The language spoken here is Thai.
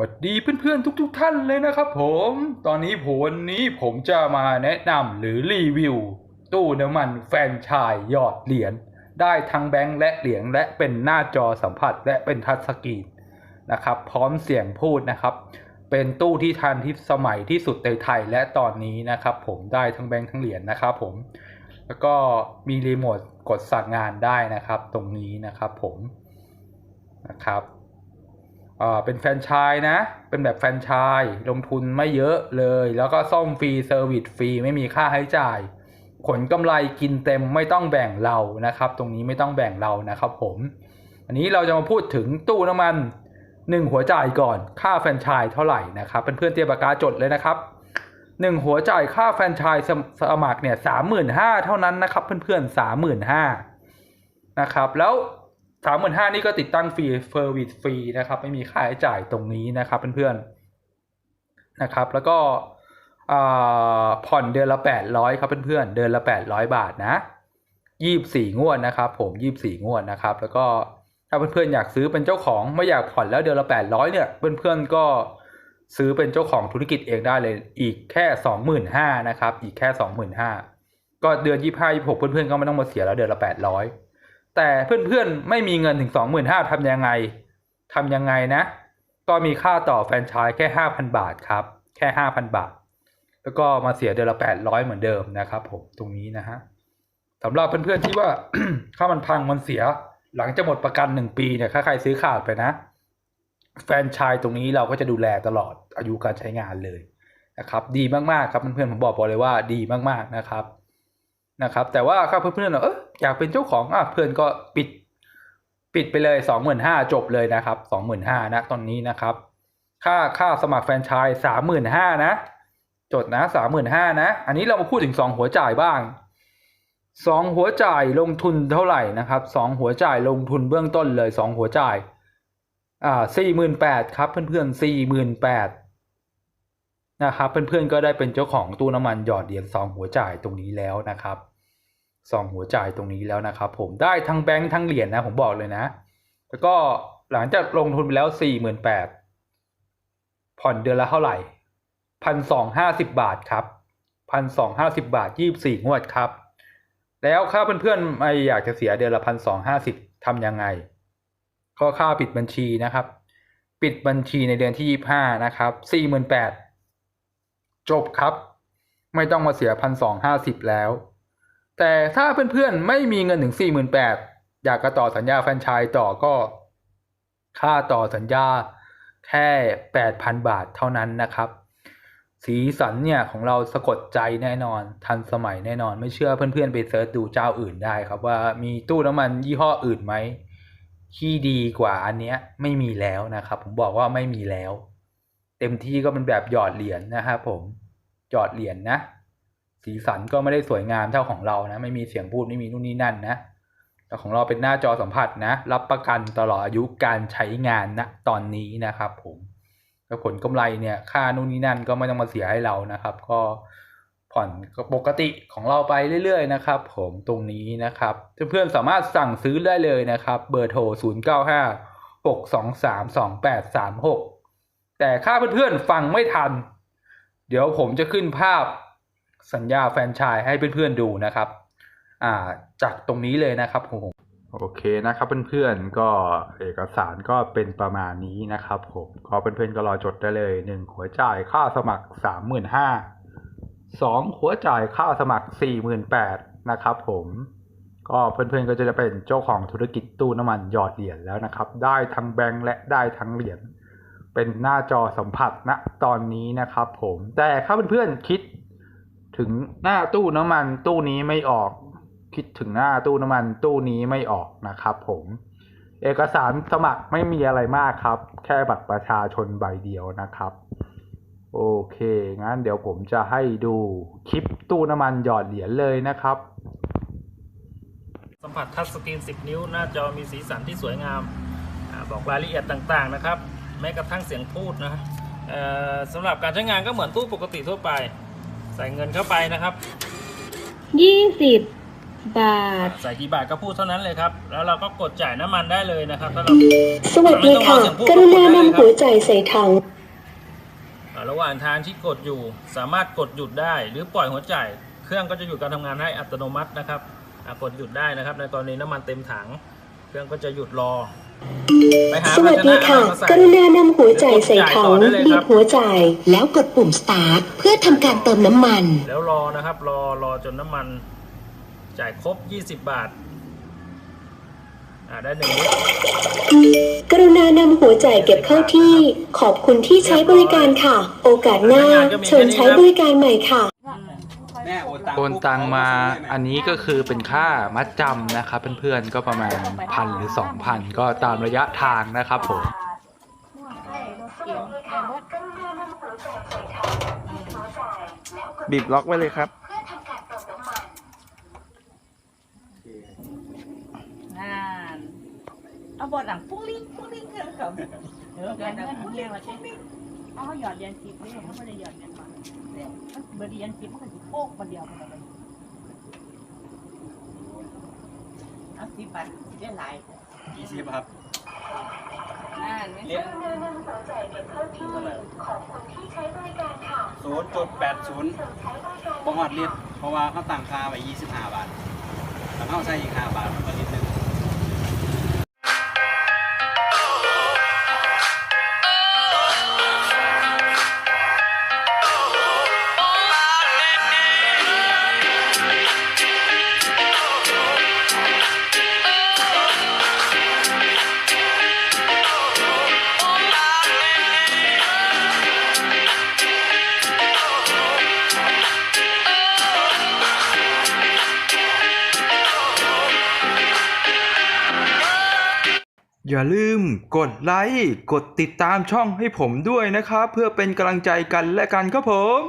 วัสดีเพื่อนๆทุกๆท่านเลยนะครับผม ตอนนี้ผมวันนี้ผมจะมาแนะนำหรือรีวิว ตู้น้ำมันแฟนชายหยอดเหรียญได้ทั้งแบงค์และเหรียญและเป็นหน้าจอสัมผัสและเป็นทัชสกรีนนะครับ พร้อมเสียงพูดนะครับ เป็นตู้ที่ทันที่สมัยที่สุดในไทยและตอนนี้นะครับ ผมได้ทั้งแบงค์ทั้งเหรียญนะครับผม แล้วก็มีรีโมทกดสั่งงานได้นะครับ ตรงนี้นะครับผมนะครับ เป็นแฟรนไชส์นะ เป็นแบบแฟรนไชส์ลงทุนไม่เยอะเลย แล้วก็ซ่อมฟรีเซอร์วิสฟรีไม่มีค่าใช้จ่าย ผลกำไรกินเต็มไม่ต้องแบ่งเรานะครับ ตรงนี้ไม่ต้องแบ่งเรานะครับผม อันนี้เราจะมาพูดถึงตู้น้ำมันหนึ่งหัวจ่ายก่อนค่าแฟรนไชส์เท่าไหร่นะครับเพื่อนๆเตรียมปากกาจดเลยนะครับหนึ่งหัวจ่ายค่าแฟรนไชส์สมสมัครเนี่ยสามหมื่นห้าเท่านั้นนะครับ เพื่อนๆสามหมื่นห้านะครับแล้ว สามหมื่นห้านี่ก็ติดตั้งฟรีเฟอร์วิสฟรีนะครับ ไม่มีค่าใช้จ่ายตรงนี้นะครับเพื่อนๆนะครับ แล้วก็ผ่อนเดือนละแปดร้อยครับเพื่อนๆเดือนละแปดร้อยบาทนะยี่บสี่งวดนะครับผมยี่บสี่งวดนะครับ แล้วก็ถ้าเพื่อนๆอยากซื้อเป็นเจ้าของไม่อยากผ่อนแล้วเดือนละแปดร้อยเนี่ยเพื่อนๆก็ซื้อเป็นเจ้าของธุรกิจเองได้เลยอีกแค่สองหมื่นห้านะครับ อีกแค่สองหมื่นห้าก็เดือนยี่ห้ายี่หกเพื่อนๆก็ไม่ต้องมาเสียแล้วเดือนละแปดร้อย แต่เพื่อนๆ ไม่มีเงินถึงสองหมื่นห้าทำยังไงทำยังไงนะ ก็มีค่าต่อแฟรนไชส์แค่ห้าพันบาทครับ แค่ห้าพันบาท แล้วก็มาเสียเดือนละแปดร้อยเหมือนเดิมนะครับผมตรงนี้นะฮะสำหรับเพื่อนๆที่ว่าถ้ามันพังมันเสียหลังจะหมดประกันหนึ่งปีเนี่ยถ้าใครซื้อขาดไปนะ แฟนชส์ตรงนี้เราก็จะดูแลตลอดอายุการใช้งานเลยนะครับ ดีมากๆครับเพื่อนๆผมบอกบอกเลยว่าดีมากๆนะครับ นะครับ แต่ว่าถ้าเพื่อนๆเอออยากเป็นเจ้าของอะเพื่อนก็ปิดปิดไปเลยสองหมื่นห้าจบเลยนะครับสองหมื่นห้านะตอนนี้นะครับ ค่าค่าสมัครแฟรนไชส์สามหมื่นห้านะจดนะสามหมื่นห้านะ อันนี้เรามาพูดถึงสองหัวจ่ายบ้างสองหัวจ่ายลงทุนเท่าไหร่นะครับสองหัวจ่ายลงทุนเบื้องต้นเลยสองหัวจ่ายอ่าสี่หมื่นแปดครับเพื่อนๆสี่หมื่นแปดนะครับเพื่อนๆก็ได้เป็นเจ้าของตู้น้ำมันหยอดเหรียญสองหัวจ่ายตรงนี้แล้วนะครับ สองหัวจ่ายตรงนี้แล้วนะครับผมได้ทั้งแบงค์ทั้งเหรียญนะผมบอกเลยนะ แล้วก็หลังจากลงทุนไปแล้วสี่หมื่นแปดผ่อนเดือนละเท่าไหร่พันสองห้าสิบบาทครับพันสองห้าสิบาทยี่สี่งวดครับ แล้วค่าเพื่อนๆไม่อยากจะเสียเดือนละพันสองห้าสิบทำยังไง ก็ค่าปิดบัญชีนะครับ ปิดบัญชีในเดือนที่ยี่ห้านะครับสี่หมื่นแปดจบครับ ไม่ต้องมาเสียพันสองห้าสิบแล้ว แต่ถ้าเพื่อนๆไม่มีเงินถึงสี่หมื่นแปดอยากจะต่อสัญญาแฟรนไชส์ต่อก็ ค่าต่อสัญญาแค่แปดพันบาทเท่านั้นนะครับ สีสันเนี่ยของเราสะกดใจแน่นอน ทันสมัยแน่นอน ไม่เชื่อเพื่อนๆไปเซิร์ชดูเจ้าอื่นได้ครับว่ามีตู้น้ำมันยี่ห้ออื่นไหมที่ดีกว่าอันเนี้ยไม่มีแล้วนะครับ ผมบอกว่าไม่มีแล้ว เต็มที่ก็เป็นแบบหยอดเหรียญนะครับผมหยอดเหรียญนะ สีสันก็ไม่ได้สวยงามเท่าของเรานะ ไม่มีเสียงพูดไม่มีนู่นนี่นั่นนะแต่ของเราเป็นหน้าจอสัมผัสนะ รับประกันตลอดอายุการใช้งานนะตอนนี้นะครับผมแล้วผลกำไรเนี่ย ค่านู่นนี่นั่นก็ไม่ต้องมาเสียให้เรานะครับ ก็ผ่อนปกติของเราไปเรื่อยๆนะครับ ผมตรงนี้นะครับ เพื่อนๆสามารถสั่งซื้อได้เลยนะครับ เบอร์โทร 0 9 5 6 2 3 2 8 3 6 แต่ค่าเพื่อนๆฟังไม่ทัน เดี๋ยวผมจะขึ้นภาพ สัญญาแฟนชส์ให้เพื่อนๆดูนะครับ อ่าจากตรงนี้เลยนะครับผมโอเคนะครับเพื่อนๆก็เอกสารก็เป็นประมาณนี้นะครับผมก็เพื่อนๆก็รอจดได้เลยหนึ่งหัวจ่ายค่าสมัครสามหมื่นห้าสองหัวจ่ายค่าสมัครสี่หมื่นแปดนะครับผมก็เพื่อนๆก็จะเป็นเจ้าของธุรกิจตู้น้ำมันหยอดเหรียญแล้วนะครับ ได้ทั้งแบงค์และได้ทั้งเหรียญเป็นหน้าจอสัมผัสณตอนนี้นะครับผมแต่ถ้าเพื่อนๆคิด ถึงหน้าตู้น้ำมันตู้นี้ไม่ออก คิดถึงหน้าตู้น้ำมันตู้นี้ไม่ออกนะครับ ผม เอกสารสมัครไม่มีอะไรมากครับ แค่บัตรประชาชนใบเดียวนะครับ โอเค งั้นเดี๋ยวผมจะให้ดูคลิปตู้น้ำมันหยอดเหรียญเลยนะครับ สัมผัสทัชสกรีน 10 นิ้ว หน้าจอมีสีสันที่สวยงามบอกรายละเอียดต่างๆนะครับ แม้กระทั่งเสียงพูดนะสำหรับการใช้งานก็เหมือนตู้ปกติทั่วไป ส่เงินเข้าไปนะครับ ยี่สิบบาท ใส่กี่บาทก็พูดเท่านั้นเลยครับ แล้วเราก็กดจ่ายน้ำมันได้เลยนะครับถ้าเรา สวัสดีค่ะ กรุณานำหัวใจใส่ถัง อ่าระหว่างทางที่กดอยู่สามารถกดหยุดได้ หรือปล่อยหัวจ่ายเครื่องก็จะหยุดการทำงานให้อัตโนมัตินะครับอ่ากดหยุดได้นะครับ ในกรณีน้ำมันเต็มถัง เครื่องก็จะหยุดรอไปหา สวัสดีค่ะภาชนอไรมาใส่กรุณานำหัวใจใส่ถังหรือกดจ่ายต่อได้เลยบีครับบหัวใจแล้วกดปุ่ม start เพื่อทำการเติมน้ำมัน แล้วรอนะครับ รอรอจนน้ำมัน จ่ายครบ 20 บาท อ่าได้หนึ่งลิตรกรุณานำหัวใจเก็บเข้าที่ ขอบคุณที่ใช้บริการค่ะ โอกาสหน้าเชิญใช้บริการใหม่ค่ะแม่ โอนตังค์โอนตังมาอันนี้ก็คือเป็นค่ามัดจำนะครับเพื่อนๆก็ประมาณพันหรือ2,000ก็ตามระยะทางนะครับผมบีบล็อกไว้เลยครับงานเอาบอดหลังปุ้งลิงปุ้งลิงเครื่องกับเออเงินเงินปุ้งลิงมาใช่ไหมเอาหยอดเรียนจิบนี่เขาไม่ได้หยอดเรียนมาเนี่ย มันบร์เรียนจิบมันก็จะโป๊กคนเดียวกันเลยเอาสิบบาทได้หลายกี่สิบครับนั่นไม่เรียนเท่าไหร่ศูนย์จุดแปดศูนย์ประวัติลิตรเพราะว่าเขาตั้งค่าไว้ยี่สิบห้าบาทแต่เขาใช้อีกห้าบาทมันก็ลิตรหนึ่ง อย่าลืมกดไลค์ กดติดตามช่องให้ผมด้วยนะครับ เพื่อเป็นกำลังใจกันและกันครับผม